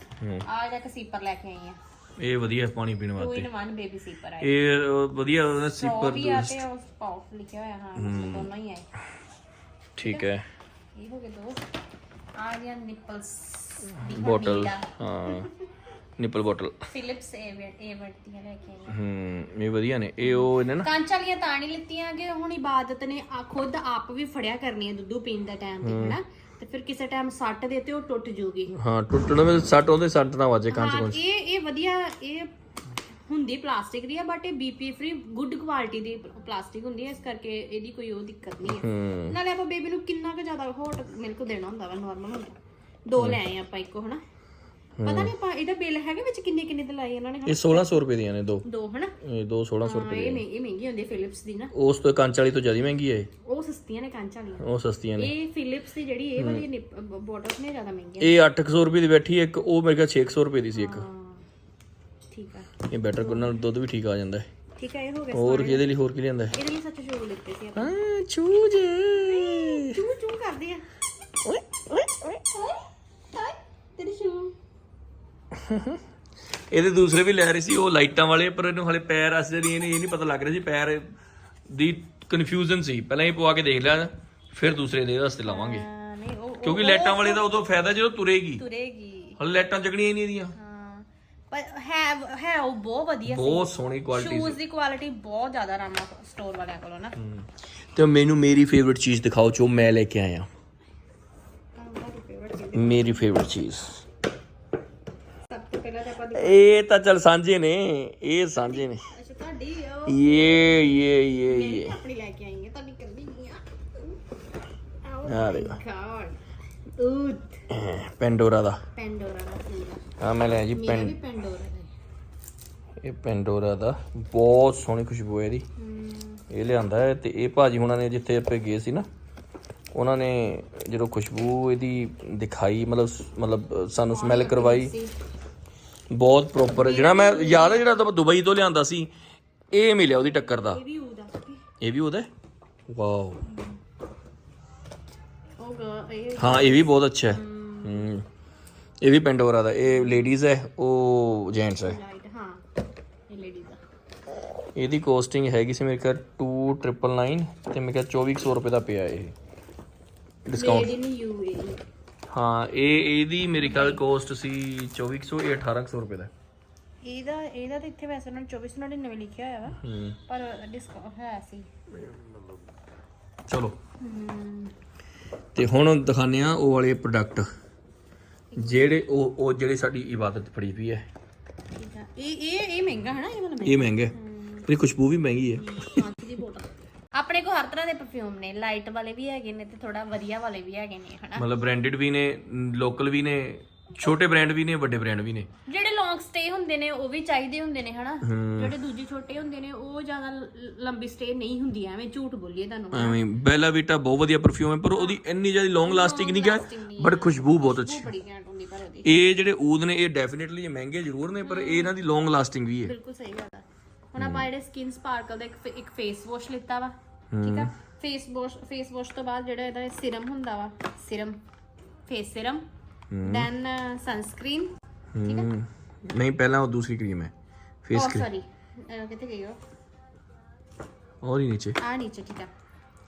ਆ ਇਹਦਾ ਇੱਕ ਸੀਪਰ ਲੈ ਕੇ ਆਈ ਆ ਇਹ ਵਧੀਆ ਪਾਣੀ ਪੀਣ ਟੂ ਵਾਸਤੇ ਇਨ ਵਨ ਬੇਬੀ ਸੀਪਰ ਆ ਇਹ। ਵਧੀਆ ਉਹਦਾ ਉਹ ਸੀਪਰ ਵੀ ਆ ਤੇ ਉਹ ਪਾਉਚ ਲਿਖਿਆ ਹੋਇਆ ਹਾਂ ਦੋਨੋਂ ਹੀ ਆਏ ਠੀਕ ਹੈ। ਇਹ ਹੋ ਗਏ ਦੋ। ਆ ਗਿਆ ਨਿਪਲਸ ਬੋਟਲ ਹਾਂ। (laughs) Nipple bottle Philips Avent Avent ਦੀਆਂ ਲੈ ਕੇ ਆਈ ਹੂੰ ਇਹ ਵਧੀਆ ਨੇ। ਇਹ ਉਹ ਇਹਨੇ ਨਾ ਕੰਚ ਵਾਲੀਆਂ ਤਾਂ ਨਹੀਂ ਲਿੱਤੀਆਂ ਕਿ ਹੁਣ ਇਬਾਦਤ ਨੇ ਆ ਖੁਦ ਆਪ ਵੀ ਫੜਿਆ ਕਰਨੀ ਹੈ ਦੁੱਧੂ ਪੀਣ ਦਾ ਟਾਈਮ ਤੇ ਹਨਾ? ਤੇ ਫਿਰ ਕਿਸੇ ਟਾਈਮ ਸੱਟ ਦੇ ਤੇ ਉਹ ਟੁੱਟ ਜੂਗੀ। ਹਾਂ ਟੁੱਟਣ ਵਿੱਚ ਸੱਟ ਉਹਦੇ ਸੱਟ ਨਾ ਵੱਜੇ ਕੰਚ ਹਾਂ ਕੁੰਚ ਇਹ ਇਹ ਵਧੀਆ ਇਹ ਹੁੰਦੀ ਪਲਾਸਟਿਕ ਦੀ ਆ ਬਟ ਇਹ ਬੀਪੀ ਫ੍ਰੀ ਗੁੱਡ ਕੁਆਲਿਟੀ ਦੀ ਪਲਾਸਟਿਕ ਹੁੰਦੀ ਹੈ ਇਸ ਕਰਕੇ ਇਹਦੀ ਕੋਈ ਉਹ ਦਿੱਕਤ ਨਹੀਂ ਹੈ। ਹੂੰ। ਨਾਲੇ ਆਪਾਂ ਬੇਬੀ ਨੂੰ ਕਿੰਨਾ ਕੁ ਜ਼ਿਆਦਾ ਹੋਟ ਮਿਲਕ ਦੇਣਾ ਹੁੰਦਾ ਵਾ ਨਾਰਮਲ ਹੁੰਦਾ। ਦੋ ਲੈ ਆਏ ਆਪਾਂ ਇੱਕੋ ਹਨਾ? ਪਤਾ ਨਹੀਂ ਆਪਾਂ ਇਹਦਾ ਬਿੱਲ ਹੈਗਾ ਵਿੱਚ ਕਿੰਨੇ ਕਿੰਨੇ ਤੇ ਲਾਏ ਇਹਨਾਂ ਨੇ ਇਹ 1600 ਰੁਪਏ ਦੀਆਂ ਨੇ ਦੋ। ਦੋ ਹਨਾ? ਇਹ ਦੋ 1600 ਹਾਂ ਰੁਪਏ ਇਹ ਮਹਿੰਗੀ ਇਹ ਮਹਿੰਗੀ ਹੁੰਦੀ ਫਿਲਿਪਸ ਦੀ ਨਾ। ਉਸ ਤੋਂ ਕੰਚ ਵਾਲੀ ਤੋਂ ਜ਼ਿਆਦਾ ਮਹਿੰਗੀ ਹੈ ਇਹ। ਉਹ ਸਸਤੀਆਂ ਨੇ ਕੰਚ ਵਾਲੀਆਂ। ਉਹ ਸਸਤੀਆਂ ਨੇ। ਇਹ ਫਿਲਿਪਸ ਦੀ ਜਿਹੜੀ ਇਹ ਵਾਲੀ ਬੋਟਲਸ ਨੇ ਜ਼ਿਆਦਾ ਮਹਿੰਗੀਆਂ ਇਹ 800 ਰੁਪਏ ਦੀ ਬੈਠੀ ਹੈ ਇੱਕ ਉਹ ਮੇਰੇ ਕੋਲ 600 ਰੁਪਏ ਦੀ ਸੀ ਇੱਕ। ਹਾਂ ਠੀਕ ਆ। ਇਹ ਬੈਟਰ ਨਾਲ ਦੁੱਧ ਵੀ ਠੀਕ ਆ ਜਾਂਦਾ ਹੈ। ਠੀਕ ਆ ਇਹ ਹੋ ਗਿਆ ਹੋਰ ਕਿਹਦੇ ਲਈ ਹੋਰ ਕੀ ਲਿਆਂਦਾ ਹੈ? ਇਹਦੇ ਲਈ ਸੱਚ ਸ਼ੂਜ਼ ਲਿੱਤੇ ਸੀ ਆਪਾਂ। ਹਾਂ ਚੂਜ ਚੂ ਚੂ ਕਰਦੇ ਆ ਓਏ ਓਏ ਓਏ ਓਏ ਤੇਰੀ ਸ਼ੂ ਇਹਦੇ ਦੂਸਰੇ ਵੀ ਲੈ ਰਹੇ ਸੀ ਉਹ ਲਾਈਟਾਂ ਵਾਲੇ ਪਰ ਇਹਨੂੰ ਹਲੇ ਪੈਰ ਅਸਦੇ ਨਹੀਂ ਇਹ ਨਹੀਂ ਪਤਾ ਲੱਗ ਰਿਹਾ ਸੀ ਪੈਰ ਦੀ ਕਨਫਿਊਜ਼ਨ ਸੀ। ਪਹਿਲਾਂ ਇਹ ਪਵਾ ਕੇ ਦੇਖ ਲਿਆ ਫਿਰ ਦੂਸਰੇ ਦੇ ਵਾਸਤੇ ਲਾਵਾਂਗੇ। ਹਾਂ, ਨਹੀਂ ਉਹ ਕਿਉਂਕਿ ਲਾਈਟਾਂ ਵਾਲੇ ਦਾ ਉਦੋਂ ਫਾਇਦਾ ਜਦੋਂ ਤੁਰੇਗੀ। ਤੁਰੇਗੀ। ਹਲੇ ਲਾਈਟਾਂ ਜਗਣੀਆਂ ਨਹੀਂ ਇਹਦੀਆਂ। ਹਾਂ ਪਰ ਹੈ ਹੈ ਉਹ ਬਹੁਤ ਵਧੀਆ ਬਹੁਤ ਸੋਹਣੀ ਕੁਆਲਿਟੀ ਸ਼ੂਜ਼ ਦੀ ਕੁਆਲਿਟੀ ਬਹੁਤ ਜ਼ਿਆਦਾ ਰਾਮਾ ਸਟੋਰ ਵਾਲਿਆਂ ਕੋਲੋਂ ਨਾ। ਤੇ ਮੈਨੂੰ ਮੇਰੀ ਫੇਵਰਿਟ ਚੀਜ਼ ਦਿਖਾਓ ਜੋ ਮੈਂ ਲੈ ਕੇ ਆਇਆ। ਮੇਰੀ ਫੇਵਰਿਟ ਚੀਜ਼। ਪਹਿਲਾਂ ਤਾਂ ਆਪਾਂ ਇਹ ਤਾਂ ਚਲ ਸਾਂਝੇ ਨੇ ਇਹ ਸਾਂਝੇ ਨੇ। ਅੱਛਾ ਤੁਹਾਡੀ ਉਹ। ਇਹ ਇਹ ਇਹ ਇਹ। ਆਪਣੀ ਲੈ ਕੇ ਆਈ ਹੈ ਤੁਹਾਡੀ ਕੱਲੀ ਨਹੀਂ ਆ। ਆ ਦੇਖੋ ਗॉड ਪੈਂਡੋਰਾ ਦਾ। ਪੈਂਡੋਰਾ ਦਾ ਫੂਲ ਆ ਮੈਂ ਲਿਆ ਜੀ ਮੇਰਾ ਪੈਂ ਵੀ ਪੈਂਡੋਰਾ ਦਾ ਇਹ ਪੈਂਡੋਰਾ ਦਾ ਬਹੁਤ ਸੋਹਣੀ ਖੁਸ਼ਬੂ ਹੈ ਇਹਦੀ। ਇਹ ਲਿਆਂਦਾ ਹੈ ਤੇ ਇਹ ਭਾਜੀ ਹੁਣਾਂ ਨੇ ਜਿੱਥੇ ਆਪੇ ਗਏ ਸੀ ਨਾ ਉਹਨਾਂ ਨੇ ਜਦੋਂ ਖੁਸ਼ਬੂ ਇਹਦੀ ਦਿਖਾਈ ਮਤਲਬ ਮਤਲਬ ਸਾਨੂੰ ਸਮੈਲ ਕਰਵਾਈ। ਬਹੁਤ ਪ੍ਰੋਪਰ ਜਿਹੜਾ ਮੈਂ ਯਾਦ ਹੈ ਜਿਹੜਾ ਤਾਂ ਦੁਬਈ ਤੋਂ ਲਿਆਂਦਾ ਸੀ ਇਹ ਮਿਲਿਆ ਉਹਦੀ ਟੱਕਰ ਦਾ। ਵੀ ਉਹਦਾ ਇਹ ਵੀ ਉਹਦਾ? ਵਾਓ। ਇਹ ਹਾਂ ਇਹ ਵੀ ਬਹੁਤ ਅੱਛਾ ਹੈ। ਹੂੰ। ਇਹ ਵੀ ਪੈਂਡੋਰਾ ਦਾ। ਇਹ ਲੇਡੀਜ਼ ਹੈ ਉਹ ਜੈਂਟਸ ਹੈ। ਇਹ ਦਾ ਇਹਦੀ ਕੋਸਟਿੰਗ ਹੈਗੀ ਸੀ ਮੇਰੇ ਕੋਲ 2999 ਤੇ ਮੇਰੇ ਕੋਲ 2400 ਰੁਪਏ ਦਾ ਪਿਆ ਇਹ। ਡਿਸਕਾਊਂਟ ਹਾਂ ਇਹ ਇਹਦੀ ਮੇਰੇ ਖਿਆਲ ਕੋਸਟ ਸੀ 2400 ਇਹ 1800 ਰੁਪਏ ਦਾ ਇਹਦਾ ਇਹਦਾ ਤਾਂ ਇੱਥੇ ਵੈਸੇ ਉਹਨਾਂ ਨੇ 2499 ਲਿਖਿਆ ਹੋਇਆ ਵਾ ਹੂੰ। ਪਰ ਡਿਸਕਾਊਂਟ ਹੈ ਸੀ। ਚਲੋ। ਤੇ ਹੁਣ ਦਿਖਾਉਂਦੇ ਆ ਉਹ ਵਾਲੇ ਪ੍ਰੋਡਕਟ ਜਿਹੜੇ ਉਹ ਉਹ ਜਿਹੜੇ ਸਾਡੀ ਇਬਾਦਤ ਫੜੀ ਪਈ ਹੈ। ਇਹ ਇਹ ਇਹ ਮਹਿੰਗਾ ਹੈ ਨਾ ਇਹ ਵਾਲਾ ਇਹ ਮਹਿੰਗਾ? ਹੈ। ਇਹਦੀ ਖੁਸ਼ਬੂ ਵੀ ਮਹਿੰਗੀ ਹੈ। ਕਾਂਚ ਦੀ ਬੋਤਲ। ਤਰ੍ਹਾਂ ਦੇ ਪਰਫਿਊਮ ਨੇ ਲਾਈਟ ਵਾਲੇ ਵੀ ਹੈਗੇ ਨੇ ਤੇ ਥੋੜਾ ਵਧੀਆ ਵਾਲੇ ਵੀ ਹੈਗੇ ਨੇ ਹਨਾ? ਮਤਲਬ ਬ੍ਰਾਂਡਡ ਵੀ ਨੇ ਲੋਕਲ ਵੀ ਨੇ ਛੋਟੇ ਬ੍ਰਾਂਡ ਵੀ ਨੇ ਵੱਡੇ ਬ੍ਰਾਂਡ ਵੀ ਨੇ। ਜਿਹੜੇ ਲੌਂਗ ਸਟੇ ਹੁੰਦੇ ਨੇ ਉਹ ਵੀ ਚਾਹੀਦੇ ਹੁੰਦੇ ਨੇ ਹਨਾ? ਜਿਹੜੇ ਦੂਜੇ ਛੋਟੇ ਹੁੰਦੇ ਨੇ ਉਹ ਜ਼ਿਆਦਾ ਲੰਬੀ ਸਟੇ ਨਹੀਂ ਹੁੰਦੀ ਐਵੇਂ ਝੂਠ ਬੋਲੀਏ ਤੁਹਾਨੂੰ ਐਵੇਂ ਬੈਲਾ ਵੀਟਾ ਬਹੁਤ ਵਧੀਆ ਪਰਫਿਊਮ ਹੈ ਪਰ ਉਹਦੀ ਇੰਨੀ ਜ਼ਿਆਦਾ ਲੌਂਗ ਲਾਸਟਿੰਗ ਨਹੀਂ ਹੈ ਬਟ ਖੁਸ਼ਬੂ ਬਹੁਤ ਅੱਛੀ ਹੈ। ਬੜੀ ਘੈਂਟ ਹੁੰਦੀ ਪਰ ਉਹਦੀ। ਇਹ ਜਿਹੜੇ ਊਦ ਨੇ ਇਹ ਡੈਫੀਨਿਟਲੀ ਮਹਿੰਗੇ ਜ਼ਰੂਰ ਨੇ ਪਰ ਇਹ ਇਹਨਾਂ ਦੀ ਲੌਂਗ ਲਾਸਟਿੰਗ ਵੀ ਹੈ। ਬਿਲਕੁਲ ਸਹੀ ਗੱਲ ਆ। ਹੁਣ ਆਪਾਂ ਜਿਹੜੇ ਸਕਿਨ ਸਪਾਰਕਲ ਦਾ ਇੱਕ ਫੇਸ ਵਾਸ਼ ਲਿੱਤਾ ਵਾ ਠੀਕ ਆ? ਫੇਸ ਵਾਸ਼ ਫੇਸ ਵਾਸ਼ ਤੋਂ ਬਾਅਦ ਜਿਹੜਾ ਇਹਦਾ ਸਿਰਮ ਹੁੰਦਾ ਵਾ serum face serum than sunscreen ਠੀਕ ਆ? ਨਹੀਂ ਪਹਿਲਾਂ ਉਹ ਦੂਸਰੀ ਕਰੀਮ ਹੈ। ਫੇਸ ਕਰੀਮ ਸੌਰੀ ਕਿੱਥੇ ਗਈ ਉਹ? ਔਰ ਹੀ ਨੀਚੇ। ਆ ਨੀਚੇ ਠੀਕ ਆ।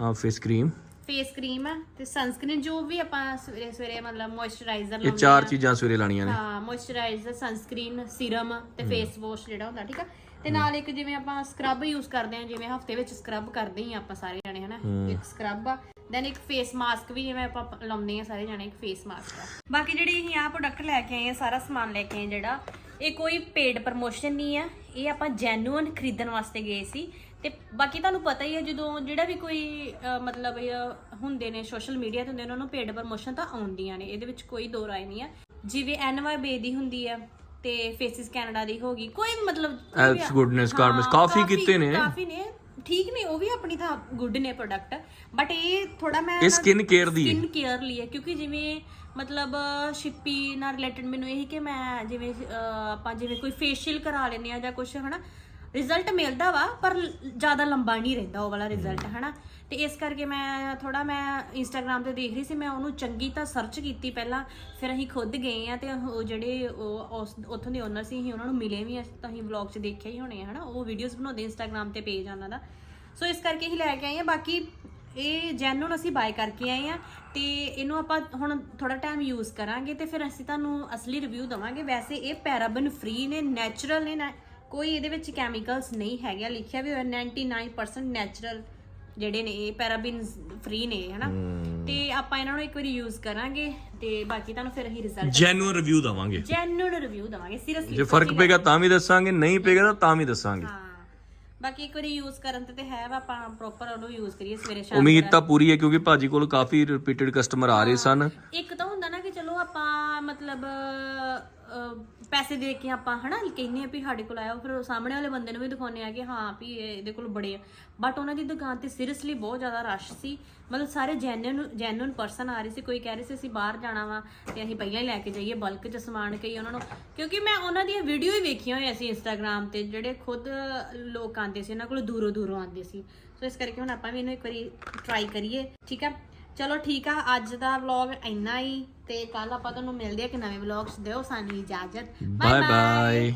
ਹਾਂ ਫੇਸ ਕਰੀਮ ਫੇਸ ਕਰੀਮ ਆ ਤੇ ਸਨਸਕ੍ਰੀਨ ਜੋ ਵੀ ਆਪਾਂ ਸਵੇਰੇ ਸਵੇਰੇ ਮਤਲਬ ਮੋਇਸਚਰਾਈਜ਼ਰ ਇਹ ਚਾਰ ਚੀਜ਼ਾਂ ਸਵੇਰੇ ਲਾਣੀਆਂ ਨੇ। ਹਾਂ ਮੋਇਸਚਰਾਈਜ਼ਰ ਸਨਸਕ੍ਰੀਨ ਸੀਰਮ ਤੇ ਫੇਸ ਵਾਸ਼ ਜਿਹੜਾ ਹੁੰਦਾ ਠੀਕ ਆ? ਤੇ ਨਾਲ ਇੱਕ ਜਿਵੇਂ ਆਪਾਂ ਸਕਰਬ ਯੂਜ਼ ਕਰਦੇ ਆ ਜਿਵੇਂ ਹਫ਼ਤੇ ਵਿੱਚ ਸਕਰਬ ਕਰਦੇ ਹੀ ਆ ਆਪਾਂ ਸਾਰੇ ਜਣੇ ਹਨਾ? ਇੱਕ ਸਕਰਬ ਆ ਦੈਨ ਇੱਕ ਫੇਸ ਮਾਸਕ ਵੀ ਜਿਵੇਂ ਆਪਾਂ ਲਾਉਂਦੇ ਆ ਸਾਰੇ ਜਣੇ ਇੱਕ ਫੇਸ ਮਾਸਕ ਆ। ਬਾਕੀ ਜਿਹੜੀ ਅਸੀਂ ਆ ਪ੍ਰੋਡਕਟ ਲੈ ਕੇ ਆਏ ਆ ਸਾਰਾ ਸਮਾਨ ਲੈ ਕੇ ਆਏ ਜਿਹੜਾ ਇਹ ਕੋਈ ਪੇਡ ਪ੍ਰਮੋਸ਼ਨ ਨਹੀਂ ਆ। ਇਹ ਆਪਾਂ ਜੈਨੂਇਨ ਖਰੀਦਣ ਵਾਸਤੇ ਗਏ ਸੀ। ਤੇ ਬਾਕੀ ਤੁਹਾਨੂੰ ਪਤਾ ਹੀ ਹੈ ਜਦੋਂ ਜਿਹੜਾ ਵੀ ਕੋਈ ਮਤਲਬ ਇਹ ਹੁੰਦੇ ਨੇ ਸੋਸ਼ਲ ਮੀਡੀਆ ਤੇ ਹੁੰਦੇ ਨੇ ਉਹਨਾਂ ਨੂੰ ਪੇਡ ਪ੍ਰਮੋਸ਼ਨ ਤਾਂ ਆਉਂਦੀਆਂ ਨੇ। ਇਹਦੇ ਵਿੱਚ ਕੋਈ ਦੋ ਰਾਏ ਨਹੀਂ ਆ। ਜਿਵੇਂ ਐਨਵਾਈ ਦੀ ਹੁੰਦੀ ਆ ਤੇ ਫੇਸਿਸ ਕੈਨੇਡਾ ਦੀ ਕੋਈ ਵੀ ਮਤਲਬ ਕੋਈ ਆ- Goodness, ਹਾਂ, Carmes, ਕਾਫੀ ਕੀਤੇ ਨੇ। ਕਾਫੀ ਨੇ ਠੀਕ ਨੇ ਉਹ ਵੀ ਆਪਣੀ ਥਾਂ ਗੁੱਡ ਨੇ ਪ੍ਰੋਡਕਟ ਬਟ ਇਹ ਥੋੜਾ ਮੈਂ ਇਹ skin care ਦੀ ਹੈ। ਸਕਿਨ ਕੇਅਰ ਲਈ ਹੈ ਕਿਉਂਕਿ ਜਿਵੇਂ ਮਤਲਬ ਸ਼ਿਪੀ ਨਾਲ ਰਿਲੇਟਡ ਮੈਨੂੰ ਇਹ ਕਿ ਮੈਂ ਜਿਵੇਂ ਆਪਾਂ ਜਿਵੇਂ ਕੋਈ ਫੇਸ਼ੀਅਲ ਕਰਾ ਲੈਂਦੇ ਆ ਜਾਂ ਕੁਝ ਹਨਾ ਰਿਜ਼ਲਟ ਮਿਲਦਾ ਵਾ ਪਰ ਜ਼ਿਆਦਾ ਲੰਬਾ ਨਹੀਂ ਰਹਿੰਦਾ ਉਹ ਵਾਲਾ ਰਿਜ਼ਲਟ ਹਨਾ? ਤੇ ਇਸ ਕਰਕੇ ਮੈਂ ਥੋੜਾ ਮੈਂ ਇੰਸਟਾਗ੍ਰam ਤੇ ਦੇਖ ਰਹੀ ਸੀ ਮੈਂ ਉਹਨੂੰ ਚੰਗੀ ਤਾਂ ਸਰਚ ਕੀਤੀ ਪਹਿਲਾਂ ਫਿਰ ਅਸੀਂ ਖੁਦ ਗਏ ਆ ਤੇ ਉਹ ਜਿਹੜੇ ਉਹ ਉੱਥੋਂ ਦੇ ਓਨਰ ਸੀ ਅਸੀਂ ਉਹਨਾਂ ਨੂੰ ਮਿਲੇ ਵੀ ਆ ਤਾਂ ਅਸੀਂ ਵਲੌਗ 'ਚ ਦੇਖਿਆ ਹੀ ਹੋਣੇ ਹਨਾ? ਉਹ ਵੀਡੀਓਜ਼ ਬਣਾਉਂਦੇ ਇੰਸਟਾਗ੍ਰam ਤੇ ਪੇਜ ਆ ਉਹਨਾਂ ਦਾ। ਸੋ ਇਸ ਕਰਕੇ ਹੀ ਲੈ ਕੇ ਆਏ ਆ ਬਾਕੀ ਇਹ ਜੈਨੂਨ ਅਸੀਂ ਬਾਏ ਕਰਕੇ ਆਏ ਆ ਤੇ ਇਹਨੂੰ ਆਪਾਂ ਹੁਣ ਥੋੜਾ ਟਾਈਮ ਯੂਜ਼ ਕਰਾਂਗੇ ਤੇ ਫਿਰ ਅਸੀਂ ਤੁਹਾਨੂੰ ਅਸਲੀ ਰਿਵਿਊ ਦਵਾਂਗੇ। ਵੈਸੇ ਇਹ ਪੈਰਾਬਨ ਫ੍ਰੀ ਨੇ ਨੈਚੁਰਲ ਨੇ ਨਾ- ਕੋਈ ਇਹਦੇ ਵਿੱਚ ਕੈਮੀਕਲਸ ਨਹੀਂ ਹੈਗਾ ਲਿਖਿਆ ਵੀ ਹੋਇਆ 99% ਨੈਚੁਰਲ ਜਿਹੜੇ ਨੇ ਇਹ ਪੈਰਾਬਨ ਫ੍ਰੀ ਨੇ ਹਨਾ? ਤੇ ਆਪਾਂ ਇਹਨਾਂ ਨੂੰ ਇੱਕ ਵਾਰੀ ਯੂਜ਼ ਕਰਾਂਗੇ ਤੇ ਬਾਕੀ ਤੁਹਾਨੂੰ ਫਿਰ ਅਸੀਂ ਰਿਜ਼ਲਟ ਜੈਨੂਅਨ ਰਿਵਿਊ ਦਵਾਂਗੇ। ਜੈਨੂਨ ਰਿਵਿਊ ਦਵਾਂਗੇ ਸੀਰੀਅਸਲੀ ਜੇ ਫ਼ਰਕ ਪਏਗਾ ਤਾਂ ਵੀ ਦੱਸਾਂਗੇ ਨਹੀਂ ਪਏਗਾ ਤਾਂ ਤਾਂ ਵੀ ਦੱਸਾਂਗੇ। ਹਾਂ। ਬਾਕੀ ਇੱਕ ਵਾਰੀ ਯੂਜ਼ ਕਰਨ ਤੇ ਤੇ ਹੈ ਵਾ ਆਪਾਂ ਪ੍ਰੋਪਰ ਉਹਨੂੰ ਯੂਜ਼ ਕਰੀਏ ਸਵੇਰੇ ਸ਼ਾਮ ਉਮੀਦ ਤਾਂ ਪੂਰੀ ਹੈ ਕਿਉਂਕਿ ਭਾਜੀ ਕੋਲ ਕਾਫੀ ਰਿਪੀਟਡ ਕਸਟਮਰ ਆ ਰਹੇ ਸਨ। ਇੱਕ ਤਾਂ ਹੁੰਦਾ ਨਾ ਕਿ ਚਲੋ ਆਪਾਂ ਮਤਲਬ ਪੈਸੇ ਦੇ ਕੇ ਆਪਾਂ ਹਨਾ ਕਹਿੰਨੇ ਆ ਵੀ ਸਾਡੇ ਕੋਲ ਆਇਆ ਫਿਰ ਉਹ ਸਾਹਮਣੇ ਵਾਲੇ ਬੰਦੇ ਨੂੰ ਵੀ ਦਿਖਾਉਂਦੇ ਆ ਕਿ ਹਾਂ ਵੀ ਇਹ- ਇਹਦੇ ਕੋਲ ਬੜੇ ਆ। ਬਟ ਉਹਨਾਂ ਦੀ ਦੁਕਾਨ ਤੇ ਸੀਰੀਅਸਲੀ ਬਹੁਤ ਜ਼ਿਆਦਾ ਰਸ਼ ਸੀ। ਮਤਲਬ ਸਾਰੇ ਜੈਨੂਨ ਜੈਨੂਨ ਪਰਸਨ ਆ ਰਹੇ ਸੀ। ਕੋਈ ਕਹਿ ਰਹੇ ਸੀ, ਅਸੀਂ ਬਾਹਰ ਜਾਣਾ ਵਾ ਤੇ ਅਸੀਂ ਪਹਿਲਾਂ ਹੀ ਲੈ ਕੇ ਜਾਈਏ ਬਲਕ ਚ ਸਮਾਨ ਕਈ ਉਹਨਾਂ ਨੂੰ। ਕਿਉਂਕਿ ਮੈਂ ਉਹਨਾਂ ਦੀਆਂ ਵੀਡੀਓ ਹੀ ਵੇਖੀਆਂ ਹੋਈਆਂ ਸੀ ਇੰਸਟਾਗ੍ਰam ਤੇ, ਜਿਹੜੇ ਖੁਦ ਲੋਕ ਆਉਂਦੇ ਸੀ, ਉਹਨਾਂ ਕੋਲ ਦੂਰੋਂ ਦੂਰੋਂ ਆਉਂਦੇ ਸੀ। ਸੋ ਇਸ ਕਰਕੇ ਹੁਣ ਆਪਾਂ ਵੀ ਇਹਨੂੰ ਇੱਕ ਵਾਰੀ ਟਰਾਈ ਕਰੀਏ। ਠੀਕ ਆ? ਚਲੋ ਠੀਕ ਆ ਅੱਜ ਦਾ ਵਲੌਗ ਇੰਨਾ ਹੀ ਤੇ ਕੱਲ ਆਪਾਂ ਤੁਹਾਨੂੰ ਮਿਲਦੇ ਆ ਕਿ ਨਵੇਂ ਵਲੌਗਸ ਦਿਓ ਸਾਨੂੰ ਇਜਾਜ਼ਤ। Bye bye